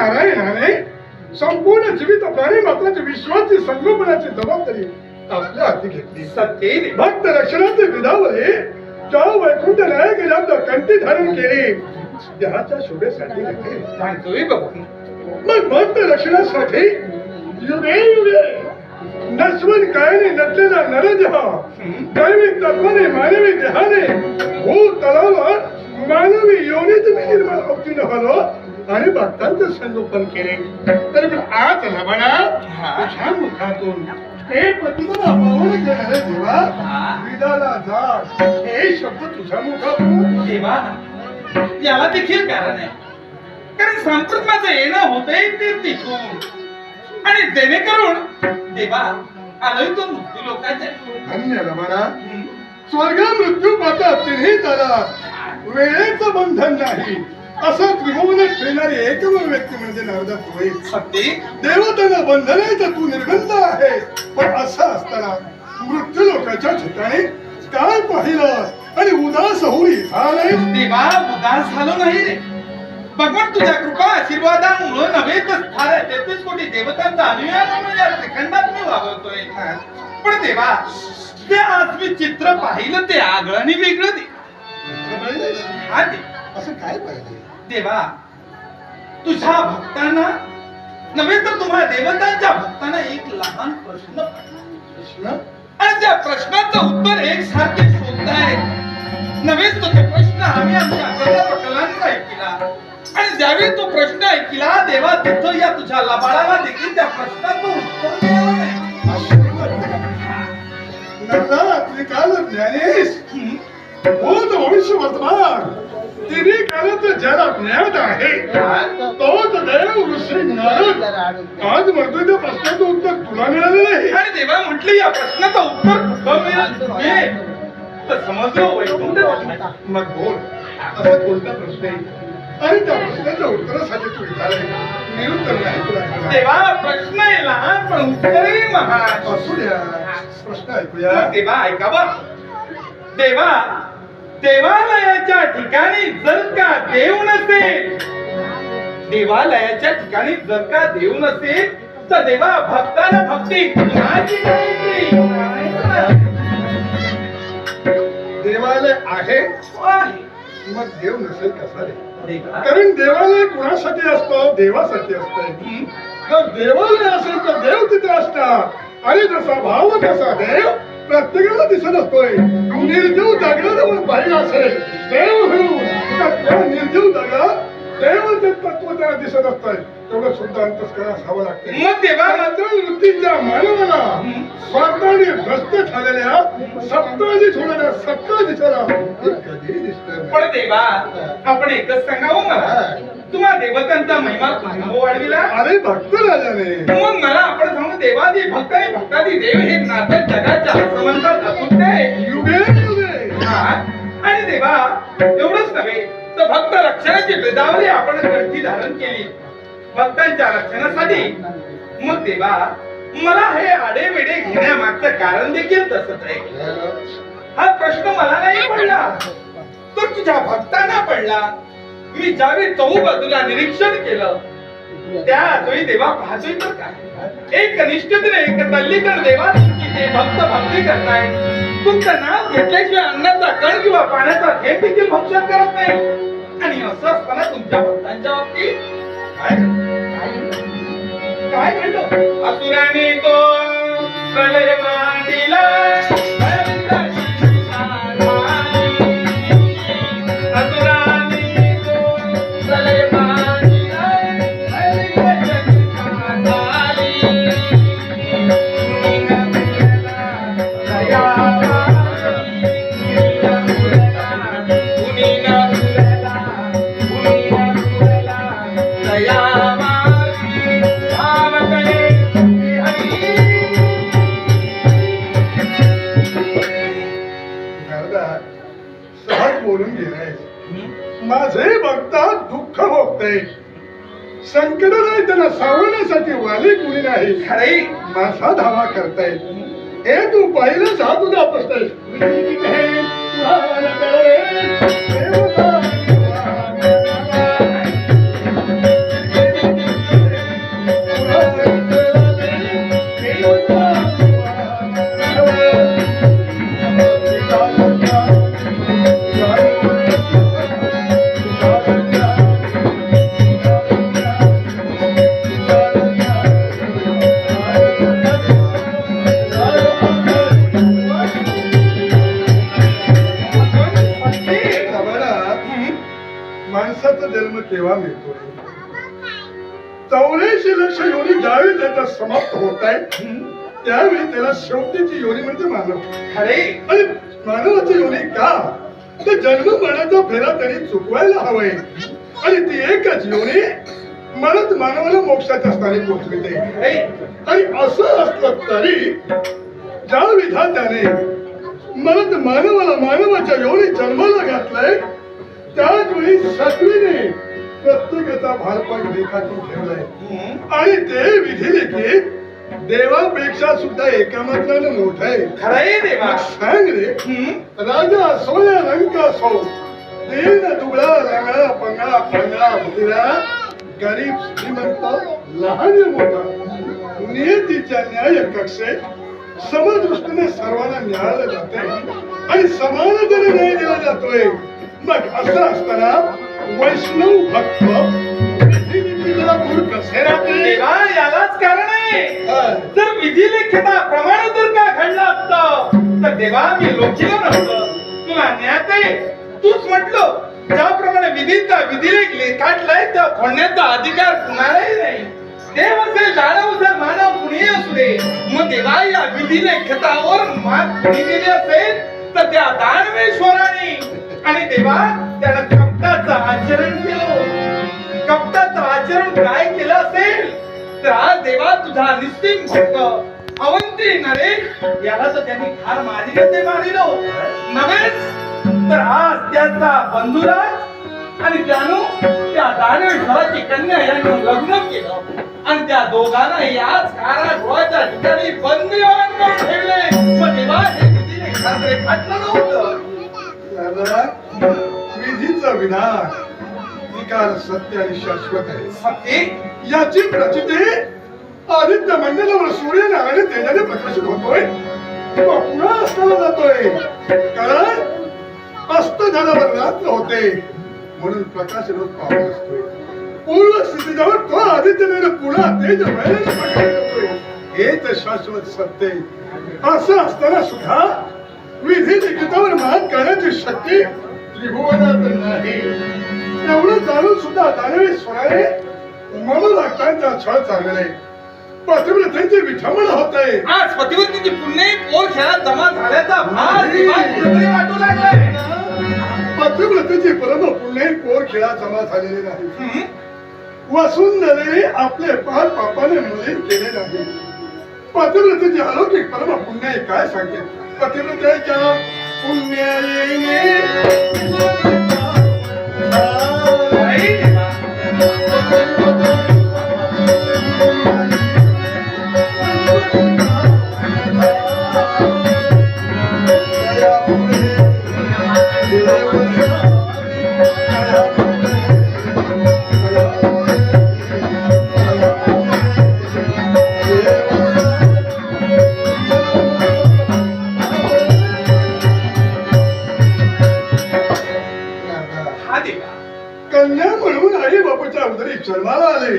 नारायणाने संपूर्ण जीवित प्राणी मात्राच्या विश्वाची संगोपनाची जबाबदारी आपल्या हाती घेतली. सत्य दे भक्त रक्षणाचे विधावले ज्या वैकुंठ नायक शब्द कंठी धारण केली. देहाच्या शोभेसाठी सांगतोय बघून मग भक्त रक्षणासाठी युगे युगे नस्वन कायने नटलेला नरदेह दैवी तत्वाने मानवी देहाने भूत योनीत मी निर्माण भक्तीनं झालो आणि भक्तांचं संगोपन केले. तर मग आज लबणा तुझ्या मुखातून हे प्रतिमा पावन करणारे देवा विदाला जा हे शब्द तुझ्या मुखातून. देवा याला देखील कारण आहे. कारण संप्रत माझं येणं होतंय ते तिथून. आणि जेणेकरून देवा आलोय तो मृत्यू लोकांच्या धन्य स्वर्ग मृत्यू पाता तिन्ही त्याला वेळेचं बंधन नाही. असं त्रिभुवनात फिरणारी एकमेव व्यक्ती म्हणजे नारदा होय सत्य. देवतांना बंधन आहे तर तू निर्बंध आहे. पण असं असताना मृत्यू लोकांच्या ठिकाणी काय पाहिलं? आणि उदास झालंय देवा उदास झालो नाही रे. भगवान तुझ्या कृपा आशीर्वादामुळे नव्हे तर साऱ्या तेहतीस कोटी देवतांचा अनुयाय म्हणून या त्रिखंडात मी वावरतोय पण देवा ते आज मी चित्र पाहिलं ते आगळं आणि वेगळं हा असं काय देवा तुझ्या भक्तांना नव्हे तर तुम्हाला देवतांच्या भक्तांना एक लहान प्रश्न कृष्ण आणि त्या प्रश्नाचं उत्तर एक सारखे शोधताय नव्हे तो तो प्रश्न आम्ही आमच्या अकरा पटलांना ऐकला. आणि ज्यावेळी तो प्रश्न ऐकला देवा तिथं या तुझ्या लबाडाला देखील त्या प्रश्नाचं उत्तर मिळालं नाही. त्रिकाल ज्ञानेश. भूत भविष्य वर्तमान तिन्ही कालाचं ज्याला ज्ञात आहे. तोच देव ऋषी नारद आज म्हणतोय त्या प्रश्नाचं उत्तर तुला मिळालं नाही. आणि देवा म्हटलं या प्रश्नाचं उत्तर कुठं मिळेल मिळेल? तर समजलं वैकुंठ धाम. मग बोल. असा कोणता प्रश्न आहे? आणि त्या प्रश्नाच्या उत्तरासाठी तू निरुत्तर नाही तुला. देवा प्रश्न आहे लहान पण असू द्या. प्रश्न ऐकूया. देवा ऐका बा देवा देवालयाच्या ठिकाणी जर का देव नसेल देवालयाच्या ठिकाणी जर का देव नसेल तर देवा भक्ताला भक्ती कुणाची करायची? देवालय आहे. मग देव नसेल कसा रे देवा. कारण देवालय कुणासाठी असतं देवासाठी असतं? जर देवालय असेल तर देव तिथे असतात आणि जसा भाव तसा देव प्रत्येकाला दिसत असतोय. निर्जीव जागला जवळ पाहिजे असेल. देव तर त्या निर्जीव जागा देवाचे तत्व त्याला दिसत असतंय. तेवढं सुद्धा अंतस्करण असावं लागतं मग देवा मात्र वृत्तीच्या मानवाला स्वार्थाने भ्रष्ट झालेल्या सत्ताधीश होणाऱ्या सत्ताधीशाला हे कधी दिसत पण देवा आपण एकच सांगावं मला. तुम्हा देवतांचा महिमा तुम्ही वाढविला? अरे भक्त राजाने. मग मला आपण सांगू देवादी भक्त आणि भक्तादी देव हे नातं जगाच्या असमंतात अतुट आहे युगे युगे. आणि देवा एवढंच नव्हे तर भक्त रक्षणाची वेदावली आपण कंठी धारण केली. भक्तांच्या रक्षणासाठी. मग देवा मला हे आडेवेडे घेण्यामागचं कारण देखील तसंच आहे. हा प्रश्न मला नाही पडला. तर तुझ्या भक्तांना पडला. मी ज्यावेळी चहूबाजूला निरीक्षण केलं त्या त्यावेळी देवा पाहतोय तर काय? एक कनिष्ठतेने एक तल्लीकड देवा तुमची ते भक्त भक्ती करताय. तुमचं नाव घेतल्याशिवाय अन्नाचा कण किंवा पाण्याचा थेंब देखील भक्षण करत नाही. आणि असं असताना तुमच्या भक्तांच्या बाबतीत काय काय घडलं? असुराने तो प्रलय मांडिला असुरा सहज बोलून गेलाय माझे भक्ता दुःख भोगते. संकट नाही त्यांना सावरण्यासाठी वाली कुणी नाही. खरे माझा धावा करतायत हे तू पाहिलंच हा तुझा प्रश्न चौऱ्याऐंशी लक्ष योनी ज्यावेळी त्याचा समाप्त होत आहे त्यावेळी त्याला शेवटीची योनी म्हणजे मानव. आणि मानवाची योनी का? तर जन्म मरणाचा फेरा त्यांनी चुकवायला हवाय आणि ती एकच योनी मरत मानवाला मोक्षाच्या स्थानी पोहोचविते आणि असं असलं तरी ज्या विधात्याने मरत मानवाला मानवाच्या योनी जन्माला घातलंय त्याच वेळी सत्वीने प्रत्येकाचा भारपाठ रेखाटून ठेवलाय. आणि ते विधी लिखित देवापेक्षा सुद्धा एकामात्रानं मोठ आहे. खरे देवा. सांग रे. राजा असो या रंग असो दीन दुबळा रांगळा पंगळा पंगळा मुदिरा गरीब श्रीमंत लहान मोठा. नियतीच्या न्याय कक्षेत समदृष्टीने सर्वांना न्यायाला जाते आणि समानाने न्याय दिला जातोय. मग असं असताना वैष्णव भक्त. कसे राहते यालाच कारण आहे. जर विधी लिखिताप्रमाणे जर का घडलं असतं तर देवा मी लोकीला नव्हतं तुला ज्ञात आहे तूच म्हटलं ज्याप्रमाणे विधीचा विधिलेख लेखाटलाय त्या खोडण्याचा अधिकार कुणालाही नाही. देव असेल दानव असेल मानव कुणीही असू दे मग देवा या विधी लेखतावर मात कुणी दिली असेल? तर त्या दानवेश्वराने. आणि देवा त्यानं कपटाचं आचरण केलं. कपटाचं आचरण काय केलं असेल? तर आज देवा तुझा निस्तिम भक्त अवंती नरेश याला तर त्यांनी फार मारिलं ते मारिलं. नव्हेच तर आज त्याचा बंधुराज आणि त्यानं त्या दानवेश्वराची कन्या यांनी लग्न केलं. आणि त्या दोघांना याच कारागृहाच्या ठिकाणी बंदिवान करून ठेवले. मग देवा हे किती खात्री खाटलं नव्हतं? विधीचा विधान. निकाल सत्य आणि शाश्वत आहे. सत्य? याची प्रचिती आदित्य मंडलावर सूर्यनारायण तेजाने प्रकाशित होतोय. तो पुन्हा अस्ताला जातोय. कारण अस्त झाल्यावर रात्र होते. म्हणून प्रकाश रोज पावत असतोय. पूर्व स्थितीजवळ तो आदित्यने पुन्हा तेज हेच शाश्वत सत्य. असं असताना सुद्धा विधी लिखितावर मात करण्याची शक्ती नाही एवढं जाणून सुद्धा दानवेश्वराने मनोराष्ट्रांचा छळ चाललेला आहे पतिव्रतेची विठंबना होत. आहे आज पतिवतीची पुण्य पोर खेळात जमा झाल्याचा भार वाटू लागलाय पतिव्रतेची परम पुण्य कोर खेळा जमा झालेले नाही. हम्म. वसुंधरेने आपले पार पापाने मलिन केले नाही. पतिव्रतेची अलौकिक परम पुण्य काय सांगते पतिव्रतेच्या Oh, my God. जन्माला आले.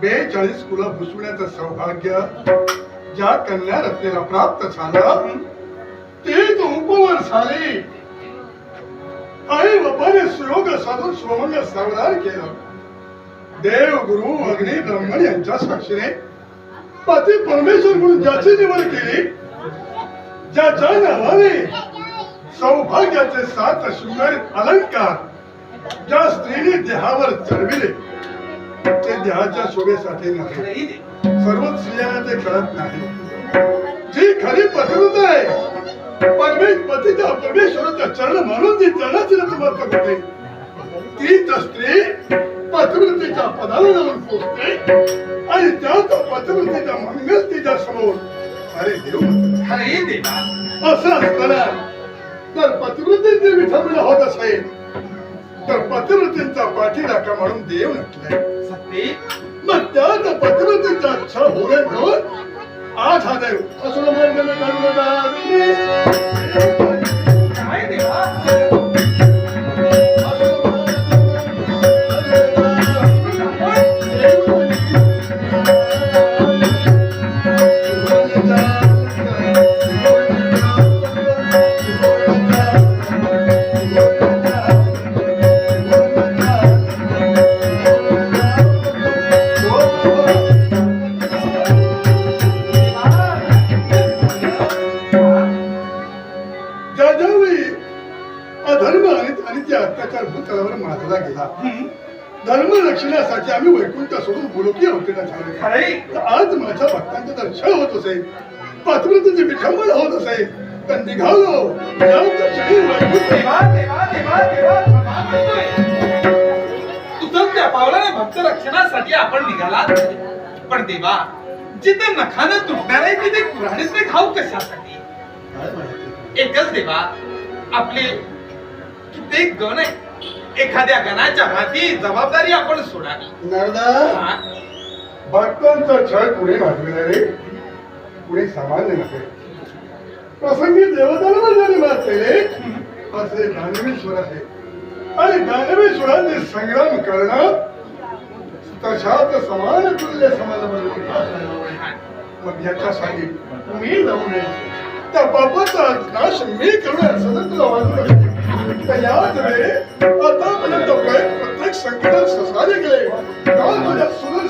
बेचाळीस कुला भुसवण्याचं सौभाग्य ज्या कन्या रत्नेला प्राप्त झालं ते तुमकुवर झाले. आई बाबाने सुयोग साधून सोमंग सावधान केलं. देव गुरु अग्नी ब्रह्मण यांच्या साक्षीने पती परमेश्वर म्हणून ज्याची निवड केली ज्याच्या नावाने सौभाग्याचे सात शृंगारित अलंकार ज्या स्त्रीने देहावर चढविले ते देहाच्या शोभेसाठी नाही खरंही दे. सर्व स्त्रियांना ते कळत नाही जी खरी पतिव्रत आहे परमेश पतीच्या परमेश्वराच्या चरण म्हणून जी चरणाची नतमस्तक होते तीच स्त्री पतिव्रतेच्या पदाला जाऊन पोचते आणि त्याच पतिव्रतेच्या मंगल तिच्या समोर अरे देव म्हटलं. अरे देवा असं असताना जर पतिवृत्तींची विठंबना होत असेल तर पतिवृत्तींचा पाठीराखा म्हणून देव नटलाय सत्य मग त्याच पतिवृत्तीचा इच्छा होणे म्हणून आज हा देव असुर मंडल करुणदारी. हम्म. धर्म रक्षणासाठी आम्ही वैकुंठ सोडून गोलोकी अवतीर्ण झालो. आज माझ्या भक्तांचं दर्शन होत असेल पात्रतेची विठंबन होत असेल तर निघालो. उचलत्या पावलाने भक्त रक्षणासाठी आपण निघालात. पण देवा जिथे नखानं तुटणार आहे तिथे कुऱ्हाडीचे घाव कशासाठी? एकच देवा आपले कित्येक गण आहे एखाद्या गणाच्या हाती जबाबदारी आपण सोडावी नारदा हा? भक्तांचा छळ सामान्य नव्हे प्रसंगी देवतांवर जरी मारते असे दानवेश्वर आहे. आणि दानवेश्वराचे संग्राम करणं तशाच समान तुल्य समाज मग याच्यासाठी मी जाऊ नये. त्या पापाचा नाश मी करू असं जर तुला वाटलं तर याच वेळी आतापर्यंत प्रत्येक संकटात ससारे गेले तेव्हा तुझ्या सुदर्शन